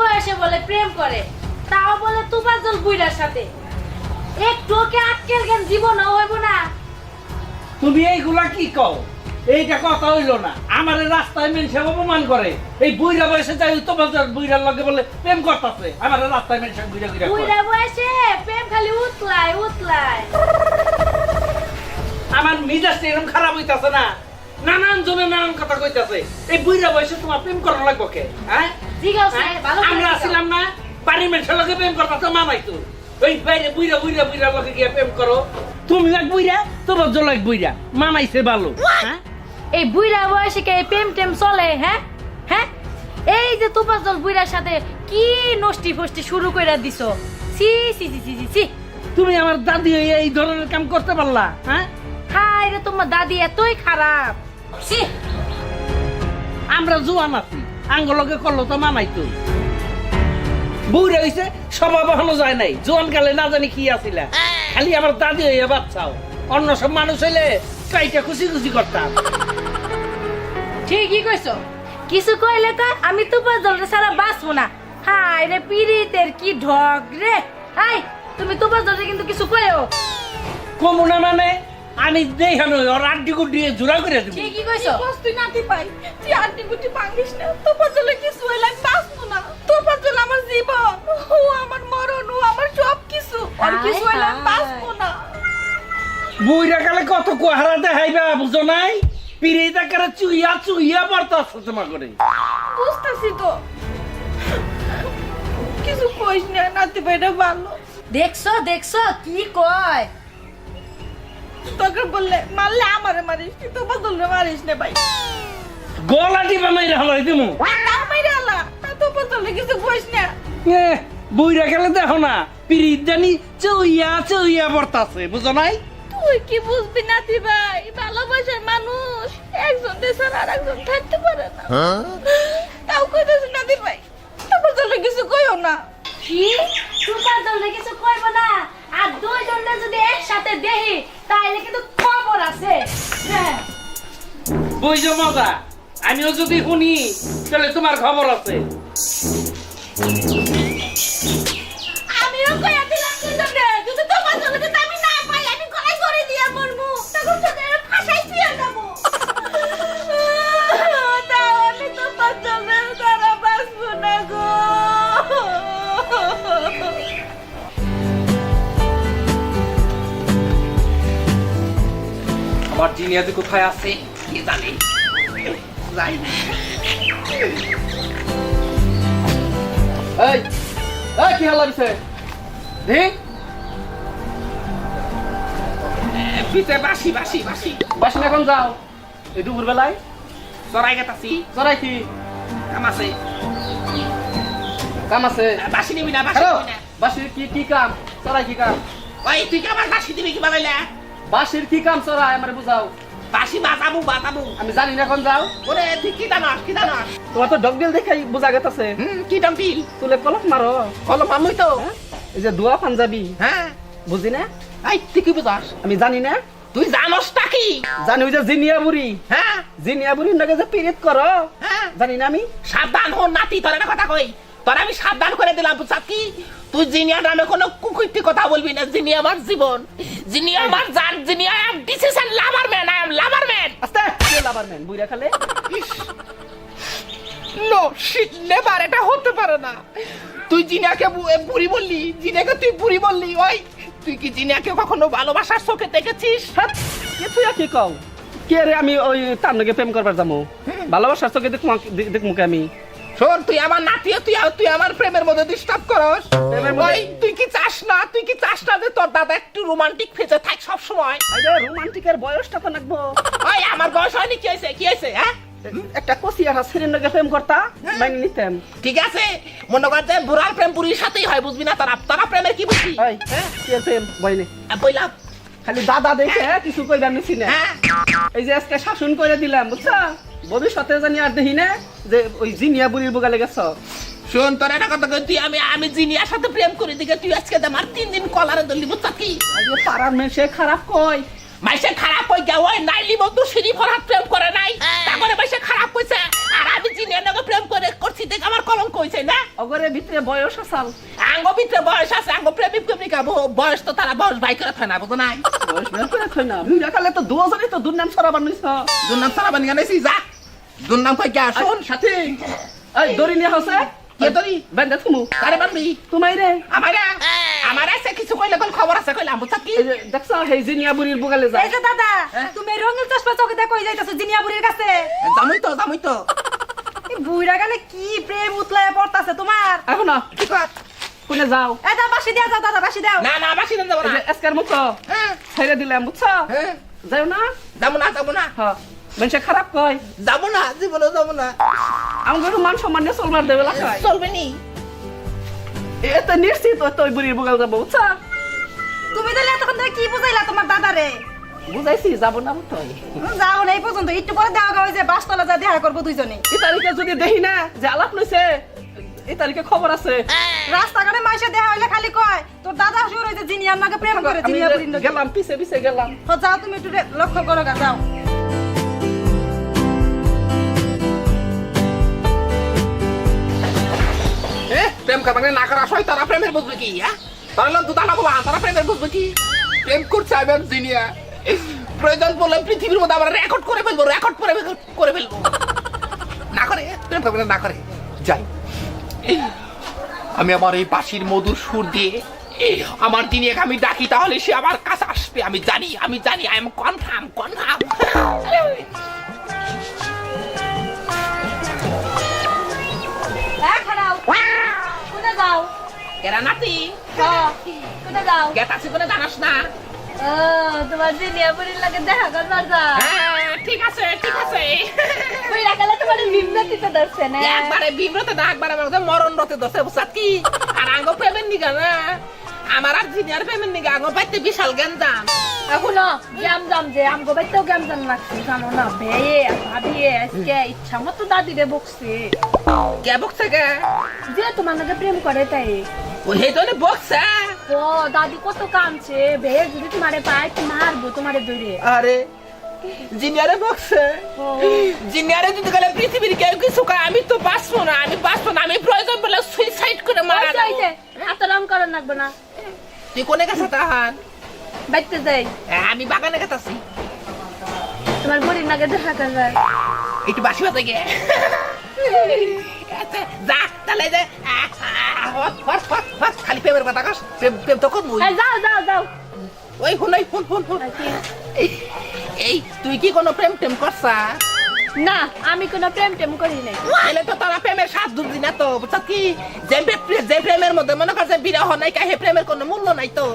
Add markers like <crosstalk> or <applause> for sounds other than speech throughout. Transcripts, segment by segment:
বয়সে বলে প্রেম করে তাও বলে তুফাজল বুইরার সাথে। একটু ওকে আটকেল জ্ঞান জীবনও হইব না? তুমি এইগুলা কি কও? এইটা কথা হইল না। আমার রাস্তায় মেনসে অপমান করে। এই বুইরা বয়সে যাই তোমার বুইরার লগে বলে প্রেম করতেছে। আমার রাস্তায় মেনসে বুইরা বুইরা। বুইরা বয়সে প্রেম খালি উতলায় উতলায়। আমার মিজাজটা এরকম খারাপ হইতাছে না। নানান জনে নানান কথা কইতাছে। এই বুইরা বয়সে তোমার প্রেম করা লাগবে কে? হ্যাঁ? হ্যাঁ? আমরা। ছিলাম না বাড়ির মেনসের লগে প্রেম করতে মানাই তো। ওই বাইরে বুইরা বুইরা বুইরা লগে গিয়ে প্রেম করো। তুমি এক বুইরা তোমার জল এক বুইরা মানাইছে ভালো। হ্যাঁ? এই বুইরা বয়সে কে প্রেম টেম চলে হ্যাঁ? হ্যাঁ? এই যে তুফাজল বুইরার সাথে কি নষ্টি ফষ্টি শুরু করে দিছো? সি সি সি সি সি তুমি আমার দাদি হয়ে এই ধরনের কাম করতে পারলা হ্যাঁ? হাই রে তোমার দাদি এতই খারাপ। আমরা জোয়ান আছি। আঙ্গলকে করল তো মানাই তো বুড়ে হইছে এখনও যায় নাই। জোয়ান কালে না জানি কি আসিলা। খালি আমার দাদি হইয়া বাচ্চাও। অন্য সব মানুষ হইলে কাইটা খুশি খুশি করতাম। ঠিকই কইছো। কিছু কইলে তো আমি তুফাজল রে সারা বাঁচবো না। হাই রে পিরিতের কি ঢক রে। হাই তুমি তুফাজল রে কিন্তু কিছু কইও। কমুনা মানে? আমি দেখানো ওর আড্ডি গুড্ডি জোড়া করে দিব। ঠিকই কইছো। বস তুই নাতি পাই তুই আন্টি গুটি ভাঙিস না। তোর পাজলে কিছু হইলে আমি বাঁচবো না। তোর পাজলে আমার জীবন ও আমার মরণ ও আমার সব কিছু আর কিছু হইলে আমি বাঁচবো না। বুইরা কালে কত কুহারা দেখাইবা বুঝো নাই? পিড়ি দেখারে চুইয়া চুইয়া পড়তাছ তোমার করে বুঝতেছি তো। কিছু কইস না নাতি ভাইটা ভালো। দেখছ দেখছ কি কয়? তোকে বললে মারলে আমারে মারিস তুই তোর পাজলে মারিস না ভাই। গলা টিপা মাইরা হলাই দিমু। না মাইরে আলা তোর পাজলে কিছু কইস না। এ, বুইরা খেলে দেখো না পিড়িত জানি চুইয়া চুইয়া পড়তাছে বুঝো নাই? তুই কি বুঝবি নাতি ভাই? ভালোবাসার মানুষ একজন দেশের আর একজন থাকতে পারে না। তাও কইতেছি নাতি ভাই তোমার জন্য কিছু কইও না। কি? সুপার রে কিছু কইব না। আর দুইজনে যদি একসাথে দেহি, তাইলে কিন্তু খবর আছে। হ্যাঁ। বুঝছ মজা। আমিও যদি শুনি, তাহলে তোমার খবর আছে। যে কোথায় আছে? কি জানি। যাই এই এই কি হালা দিছে ধিং পিছে বাসি বাসি বাসি। বাসন এখন যাও? এই দুপুর বেলায় চড়াই গেতাছি কি? কাম আছে। কাম আছে। বাসি নিবি না বাসি নিবি না। বাসির কি কি কাম? চড়াই কি কাম? ওই তুই কি আমার বাসি দিবি কি বানাইলা বাসির কি কাম চড়াই আমার বুঝাও বাসি বাজাবো বাজাবো। আমি জানি না এখন যাও ওরে তুই কি জানাস কি জানাস তোমার তো বোঝা গেছে হুম কি তুলে মারো কলম তো? এই যে দুয়া পাঞ্জাবি। হ্যাঁ। বুঝি না এই তুই কি বুঝাস আমি জানি না। তুই জানস টা কি? জানি ওই যে জিনিয়া বুড়ি। হ্যাঁ। জিনিয়া বুড়ির নাকি যে পিরিত করো হ্যাঁ। জানি না আমি? সাবধান হন নাতি তোর কথা কই। তোর আমি সাবধান করে দিলাম বুঝাস কি? তুই জিনিয়া নামে কোনো কুকুরটি কথা বলবি না জিনিয়া আমার জীবন। জিনিয়া আমার জান Zinia I am decision lover man I am lover man আস্তে কে লাভার ম্যান বুইরা খালে? নো শিট নেভার এটা হতে পারে না। তুই জিনিয়াকে বুড়ি বললি জিনিয়াকে তুই বুড়ি বললি ওই তুই কি জিনিয়াকে কখনো ভালোবাসার চোখে দেখেছিস? হ্যাঁ কে তুই আর কি কও? কে রে আমি ওই তার নাকি প্রেম করবার যাব? ভালোবাসার চোখে দেখ দেখ মুখে আমি? শোন তুই আমার নাতিয়ে তুই তুই আমার প্রেমের মধ্যে ডিস্টার্ব করস। ওই তুই কি চাস না? তুই কি চাস না যে তোর দাদা একটু রোমান্টিক ফেজে থাক সব সময় আরে রোমান্টিকের বয়সটা তো ওই আমার বয়স হয়নি কি হয়েছে? কি হয়েছে হ্যাঁ? একটা প্রেম করতা মাইনে নিতাম ঠিক আছে মনে কর যে বুড়ার প্রেম বুড়ির সাথেই হয় বুঝবি না? তারা তারা প্রেমের কি বুঝবি? এই কে প্রেম? আহ, বললাম খালি দাদা দেখে কিছু কইবার নিছি না। হ্যাঁ। এই যে আজকে শাসন করে দিলাম বুঝছ? ভবিষ্যতে জানি আর দেখি না যে ওই জিনিয়া বুড়ির বুগালে গেছ শোন তোর একটা কথা কই, তুই আমি আমি জিনিয়ার সাথে প্রেম করি দিকে তুই আজকে আমার তিন দিন কলারে দলি বুঝছা কি? পাড়ার মেয়ে সে খারাপ কয় মাইসে খারাপ হয়ে গেল ওই নাইলি বন্ধু সিঁড়ি ভরাত প্রেম করে নাই। তারপরে মাইসে খারাপ হয়েছে আর আমি জিনিয়ার নাকি প্রেম করে করছি দেখে আমার কলঙ্ক হয়েছে না? অগ আমগরে ভিতরে বয়স আসাল। আঙ্গ ভিতরে বয়স আছে আঙ্গ প্রেমিক প্রেমিকা বয়স তো তারা বয়স ভাই করে থাকে না বুঝো নাই? বয়স বের করে থই না। বুইরা কালে তো দুজনই তো দুর্নাম নিছ। দুর্নাম সারা বানি গানাইছি যা। দুর্নাম কই কে আসুন? শোন সাথী। এই দড়ি নিয়ে হসে? কে দড়ি? বেঁধে থুমু। কারে বানবি তোমাই রে। আমারা আমার আছে কিছু কইলে কোন খবর আছে কইলাম বুঝছ কি যে দেখছ সেই জিনিয়া বুড়ির বুগালে যায়। এই যে দাদা তুমি এই রঙিন চশমা চোখে দেখো যাইতাছো জিনিয়া বুড়ির কাছে। জামুই তো জামুই তো। বুইরা গালে কি প্রেম উতলায় পড়তাছে তোমার? এখন কি কর? কোনে যাও? এই দা বাসি দিয়া যাও দাদা বাসি দাও। না না বাসি যাব না। এসকার মুখ। হ্যাঁ। ছেড়ে দিলাম বুঝছ? হ্যাঁ। যাও না। যাব না যাব না। হ্যাঁ মানুষে খারাপ কয়? যাব না জীবনে যাব না। আমাকে মান সম্মান নিয়ে চলবার দেবে লাগায় চলবে নি। এ নিশ্চিত ওই তো ওই বুড়ির বুগাল যাব বুঝছ তুমি তাহলে এতক্ষণ ধরে কি বুঝাইলা তোমার দাদারে? বুঝাইছি যাব না তো যাও না এই পর্যন্ত। একটু পরে দেওয়া গাওয়া যে বাসতলা যা দেখা করব দুইজনে। এই তারিখে যদি দেখি না যে আলাপ লইছে এই তারিখে খবর আছে। রাস্তাঘাটে মাইসে দেখা হইলে খালি কয় তোর দাদা শুরু হয়েছে জিনিয়ার নাকে প্রেম করে আমি জিনিয়া যে বুড়ির নাকে। গেলাম পিছে পিছে গেলাম যাও তুমি একটু লক্ষ্য করো যাও। প্রেম কামানে না করা সয় তারা প্রেমের বুঝবে কি হ্যাঁ? দুটা বলা তারা প্রেমের বুঝবে কি? প্রেম করছে আমি জিনিয়া। প্রয়োজন বললে পৃথিবীর মধ্যে আমরা রেকর্ড করে ফেলব রেকর্ড করে করে ফেলব। না করে, প্রেম কামানে না করে। যাই। আমি আমার এই বাঁশির মধুর সুর দিয়ে আমার দিনিয়াকে আমি ডাকি, তাহলে সে আমার কাছে আসবে, আমি জানি আমি জানি আই এম কনফার্ম কনফার্ম এরা নাতি কোথায় যাও? গেট আছে কোনো জানাস না ও তোমার জিনিয়া বুড়ির লাগে দেখা করবার যাও হ্যাঁ ঠিক আছে ঠিক আছে। বুড়িরা গেলে তোমার ধরছে না। একবারে বিব্রতে না একবারে মরণ রতে দশে বুঝাত কি? আর আঙ্গ পেমেন্ট নিগা না। আমার আর জিনিয়ার পেমেন্ট নিগা আঙ্গ পাইতে বিশাল গেন্দাম এখনও গ্যাম জাম যে আমগো বাইতেও গ্যাম জাম লাগছে জানো না বেয়ে ভাবিয়ে আজকে ইচ্ছা মতো দাদি রে বকছে। কে বকছে কে যে তোমার নাকি প্রেম করে তাই। ও হে জন্য বকছে ও দাদি কত কামছে? বেয়ে যদি তোমারে পায় তো মারবো তোমারে ধরে আরে জিনিয়ারে বকছে ও। জিনিয়ারে যদি গেলে পৃথিবীর কেউ কিছু কয় আমি তো বাঁচবো না আমি বাঁচবো না আমি প্রয়োজন বলে সুইসাইড করে মারা হইছে। এত রং করার লাগবে না। তুই কোনে গেছে তাহান? বাইতে যাই। আমি বাগানে গেতাছি। তোমার বুড়ির নাকি দেখা করবে। একটু বাসি বাজে গে যা তাহলে যে হস হস হট, হট, খালি প্রেমের কথা কস প্রেম প্রেম তো করব যাও যাও যাও। ওই হুন ওই হুন হুন হুন। এই, তুই কি কোনো প্রেম টেম করছা? না আমি কোনো প্রেম টেম করি নাই। তাহলে তো তারা প্রেমের স্বাদ দুবদি না তো বুঝছ কি? যে যে প্রেমের মধ্যে মনে কর যে বিরহ নাই কাহে প্রেমের কোনো মূল্য নাই তো।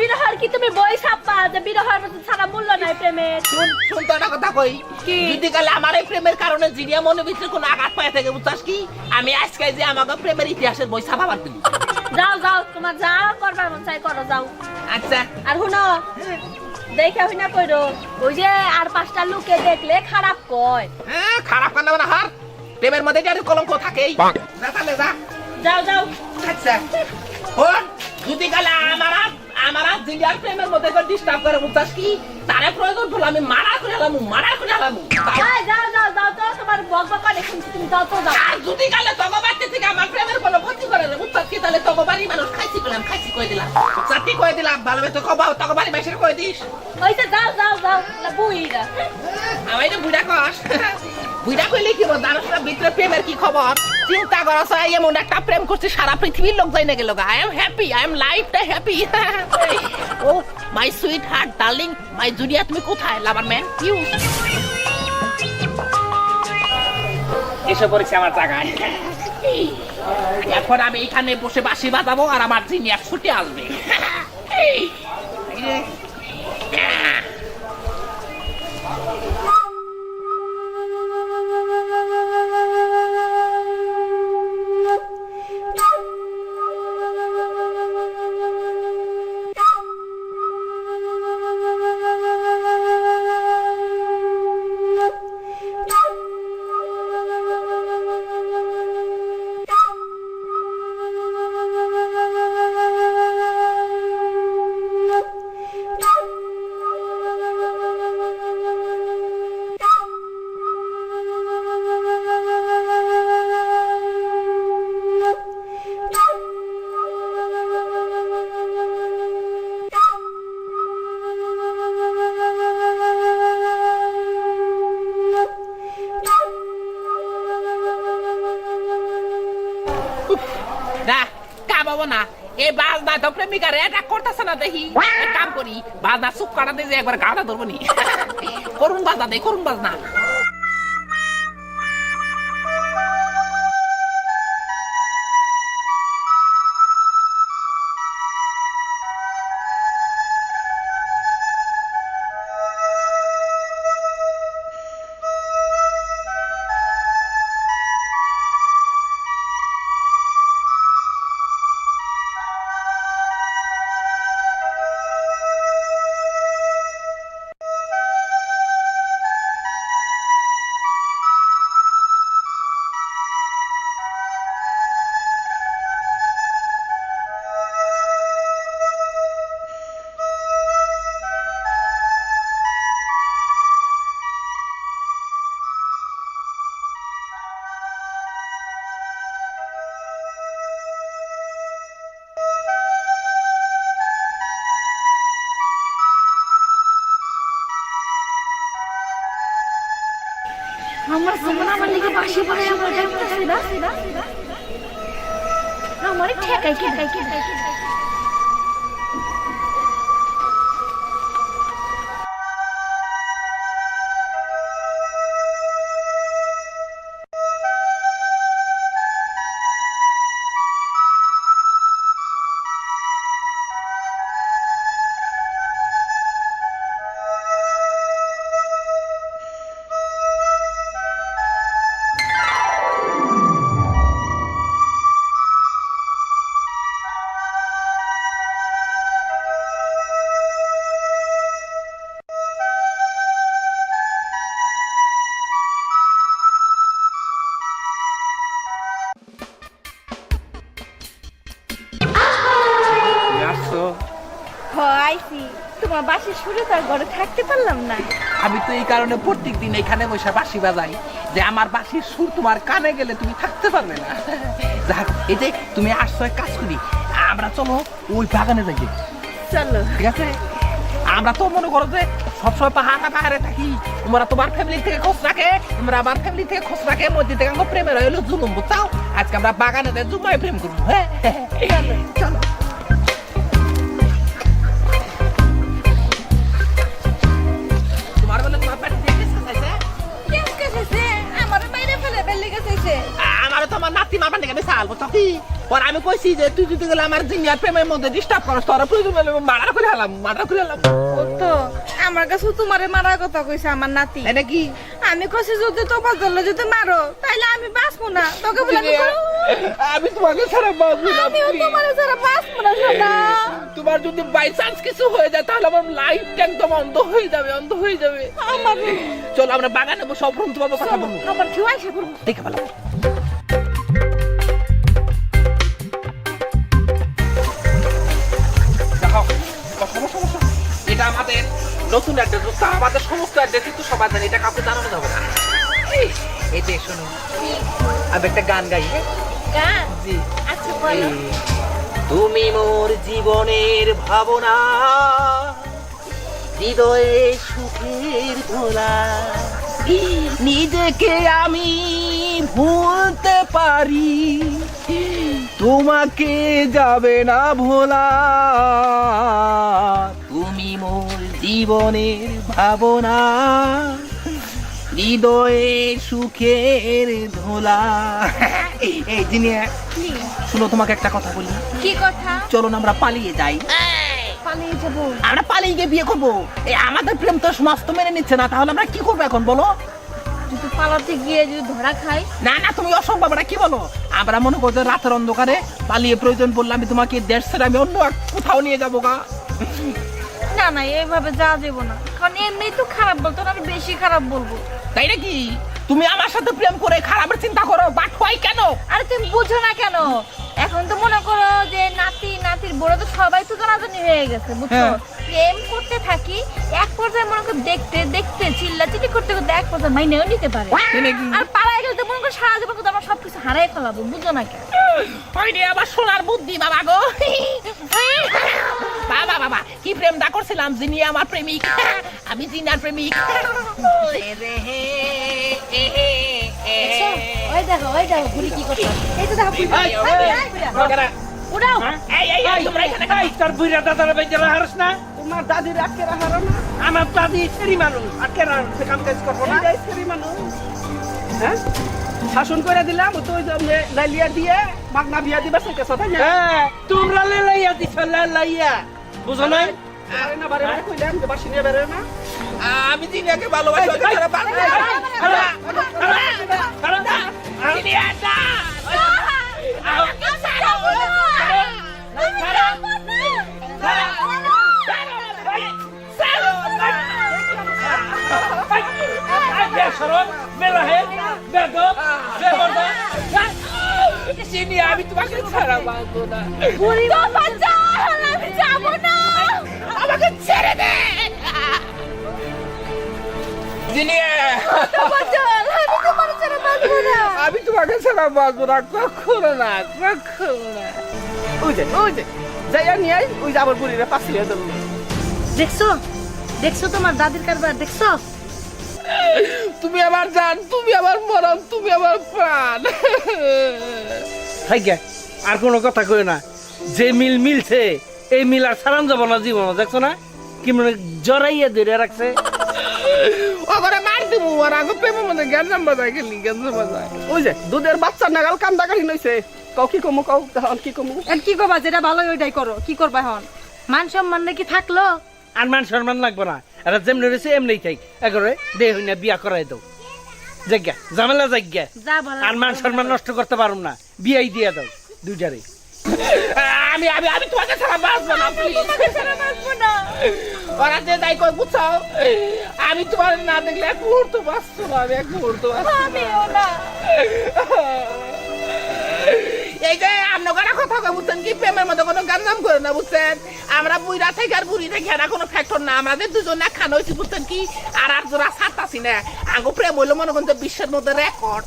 বিরহর কি তুমি বই ছাপা যে বিরহর ছাড়া মূল্য নাই প্রেমের। শুন শুন তো একটা কথা কই। কি? যদি গেলে আমার এই প্রেমের কারণে জিনিয়া মনে ভিতরে কোনো আঘাত পায় থাকে বুঝছাস কি? আমি আজকে যে আমাকে প্রেমের ইতিহাসের বই ছাপাবার দিলি যাও যাও তোমার যা করবার মন চাই করো যাও। আচ্ছা। আর শুনো দেখে হই না কইরো ওই যে আর পাঁচটা লোকে দেখলে খারাপ কয়। হ্যাঁ খারাপ কান্না মানে হার? প্রেমের মধ্যে যে কলঙ্ক থাকেই। যা তাহলে যা। যাও যাও। আচ্ছা। যদি গেলে আমার আমার আর জিনিয়ার প্রেমের মধ্যে ডিস্টার্ব করে বুঝছাস কি? তারে প্রয়োজন হলো আমি মারা করে এলাম মারা করে এই, যাও যাও যাও তো তোমার বক বক করে শুনছি তুমি যাও তো যাও। আর যদি গেলে তগো বাড়তে থেকে আমার প্রেমের কোনো ক্ষতি করে না বুঝছাস কি? তাহলে তগো বাড়ি মানুষ খাইছি পেলাম খাইছি কয়ে দিলাম? চারটি কয়ে দিলাম? ভালো তো কবাও দিস? যাও যাও, না বুইরা আমি তো বুড়া কস। বুড়া কইলে কি বল না ভিতরে প্রেমের কি খবর চিন্তা করো সাই এমন একটা প্রেম করছে, সারা পৃথিবীর লোক যাই না গেল I am happy I am লাইফটা happy oh my sweetheart darling my Junya, তুমি কোথায়? লাভার ম্যান ইউ এসে পড়েছে আমার জায়গায় এখন আমি এখানে বসে বাঁশি বাজাবো আর আমার জিনিয়া ছুটে আসবে। প্রেমিকারে এটা করতেছে না দেখি? এক কাম করি, বাজনা চুপ কাটা দিয়ে একবার গাড়া ধরবো নি। করুন বাজনা দে করুন বাজনা। পড়ে আমার ডাকতেছে না। আমারে ঠেকাই ঠেকাই বাসের সুরে তার ঘরে থাকতে পারলাম না। আমি তো এই কারণে প্রত্যেক দিন এখানে বসে বাঁশি বাজাই যে আমার বাঁশির সুর তোমার কানে গেলে তুমি থাকতে পারবে না। যাক এই যে তুমি আসছো এক কাজ করি আমরা চলো ওই বাগানে যাই। চলো। ঠিক আছে? আমরা তো মনে করো যে সবসময় পাহাড়ে পাহাড়ে থাকি। তোমরা তোমার ফ্যামিলি থেকে খোঁজ রাখে তোমরা আমার ফ্যামিলি থেকে খোঁজ রাখে মধ্যে থেকে আমার প্রেমের হইল জুলুম বুঝাও আজকে আমরা বাগানে জুমায় প্রেম করব হ্যাঁ? চলো। কি পর আমি কইছি যে তুই যদি গেলে আমার জিনিয়ার প্রেমের মধ্যে ডিস্টার্ব করস তোরা প্রয়োজন হলে মার্ডার করে হলাম মার্ডার করে হলাম ও তো আমার কাছে তোমারে মারার কথা কইছে আমার নাতি। তাই নাকি? আমি কইছি যদি তোমার দলে যদি মারো তাইলে আমি বাঁচবো না। তোকে বলে আমি। আমি তোমাকে ছাড়া বাঁচবো না please। তোমার ছাড়া বাঁচবো না সোনা। তোমার যদি বাই চান্স কিছু হয়ে যায় তাহলে আমার লাইফটা একদম অন্ধ হয়ে যাবে অন্ধ হয়ে যাবে। আমার চলো আমরা বাগানে বসে অফরন্ত পাবো কথা বলব। আমার কেউ আইসা করব দেখে ভালো আমাদের নতুন অ্যাড্রেস আমাদের সমস্ত অ্যাড্রেস কিন্তু সবাই জানে এটা কাউকে জানানো যাবে না। এই, এই যে শোনো আমি একটা গান গাই হ্যাঁ? গান? জি। আচ্ছা বলো। তুমি মোর জীবনের ভাবনা হৃদয়ে সুখের ধোলা নিজেকে আমি ভুলতে পারি তোমাকে যাবে না ভোলা। জীবনের ভাবনা হৃদয়ে সুখের ধোলা। এই জিনিয়া শুনো তোমাকে একটা কথা বলি। কি কথা? চলো না আমরা পালিয়ে যাই। পালিয়ে যাব। আমরা পালিয়ে গিয়ে বিয়ে করব। এই আমাদের প্রেম তো সমাজ তো মেনে নিচ্ছে না। তাহলে আমরা কি করব এখন বলো? যদি পালাতে গিয়ে যদি ধরা খাই? না না তুমি অসম্ভব এটা কি বলো? আমরা মনে করছ রাতের অন্ধকারে পালিয়ে প্রয়োজন বললে আমি তোমাকে দেশ ছেড়ে আমি অন্য কোথাও নিয়ে যাব গা। না নাই এইভাবে যাওয়া যাব না। কারণ এমনি তো খারাপ বলতো আমি বেশি খারাপ বলব। তাই নাকি? তুমি আমার সাথে প্রেম করে খারাপের চিন্তা করো বাট হয় কেন? আরে তুমি বুঝো না কেন? এখন তো মনে করো যে নাতি নাতির বড় তো সবাই তো জানাজানি হয়ে গেছে বুঝছ? হ্যাঁ। প্রেম করতে থাকি এক পর্যায়ে মনে করো দেখতে দেখতে চিল্লা চিল্লি করতে করতে এক পর্যায়ে মাইনেও নিতে পারে। আর পাড়ায় গেলে তো মনে করো সারা জীবন আমরা সবকিছু হারাই ফেলাবো বুঝো না কেন? ওই রে আমার সোনার বুদ্ধি বাবা গো। বাবা বাবা কি প্রেমটা করছিলাম যিনি আমার প্রেমিক। আমি জিনার প্রেমিক। ওই দেখো ওই দেখো ঘুরি কি করছে? এই তো দেখো এই, উড়াও হ্যাঁ? এই এই এই, তোমরা এখানে তোর বুইরা দাদারা হারস না? তোমার দাদির আটকে রাখার না আমার দাদি ফেরি মানুষ আর কেন কাম কাজ করব না ছেলে মানুষ হ্যাঁ শাসন করে দিলাম তো ওই যে লাইলিয়া দিয়ে মাগনা বিয়া দিবে সেটা তাই না হ্যাঁ তোমরা লেলাইয়া দিছ লেলাইয়া বুঝো না বারে না বারে বারে কইলাম যে বাসি নিয়ে বেরোয় না আমি ভালোবাসি জিনিয়া, আমি তোমাকে ছাড়া পারব না আমি যাব না। আমাকে ছেড়ে দে। আমি তোমার ছাড়া বাঁচবো না। আমি তোমাকে ছাড়া বাঁচবো না কখনো না কখনো না। ওই যে ওই যে যাইয়া নিয়ে ওই যে আবার বুড়িরে পাশিয়ে দেখছ? দেখছ তোমার দাদির কারবার দেখছ? তুমি আমার জান তুমি আমার মরণ তুমি আমার প্রাণ। থাইকা আর কোনো কথা কই না। যে মিল মিলছে এই মিল আর সারান যাব না জীবন দেখছ না? কি মানে জড়াইয়া ধরে রাখছে। ওখানে মার দিব আর আগে প্রেমের মধ্যে জ্ঞান নাম্বার যায় গেলি জ্ঞান নাম্বার যায় ওই যে দুধের বাচ্চা নাগাল কান্দা কাটি নইছে কও কি কমু কও তখন কি কমু? কি করবা যেটা ভালো ওইটাই করো। কি করবা এখন? মান সম্মান নাকি থাকল? আর মান সম্মান লাগবে না। এটা যেমনি রয়েছে এমনি থাক এগরে দেহ না বিয়া করাই দাও। জায়গা ঝামেলা জায়গা আর মান সম্মান নষ্ট করতে পারুম না। বিয়াই দিয়া দাও দুইটারে। আমি আমি আমি তোমাকে ছাড়া বাঁচবো না ওরা যে যাই কই বুঝছাও আমি তোমার না দেখলে এক মুহূর্ত বাঁচতো না আমি এক মুহূর্ত বাঁচতো না। <laughs> এই যে আপনারা কথা কই বুঝছেন কি? প্রেমের মধ্যে কোনো গান নাম করে না বুঝছেন? আমরা বুড়া থেকে আর বুড়ি থেকে এরা কোনো ফ্যাক্টর না। আমাদের দুজন না খানো হয়েছি বুঝছেন কি? আর আর জোড়া সারতাছি না। আঙ্গো প্রেম হইল মনে করেন বিশ্বের মধ্যে রেকর্ড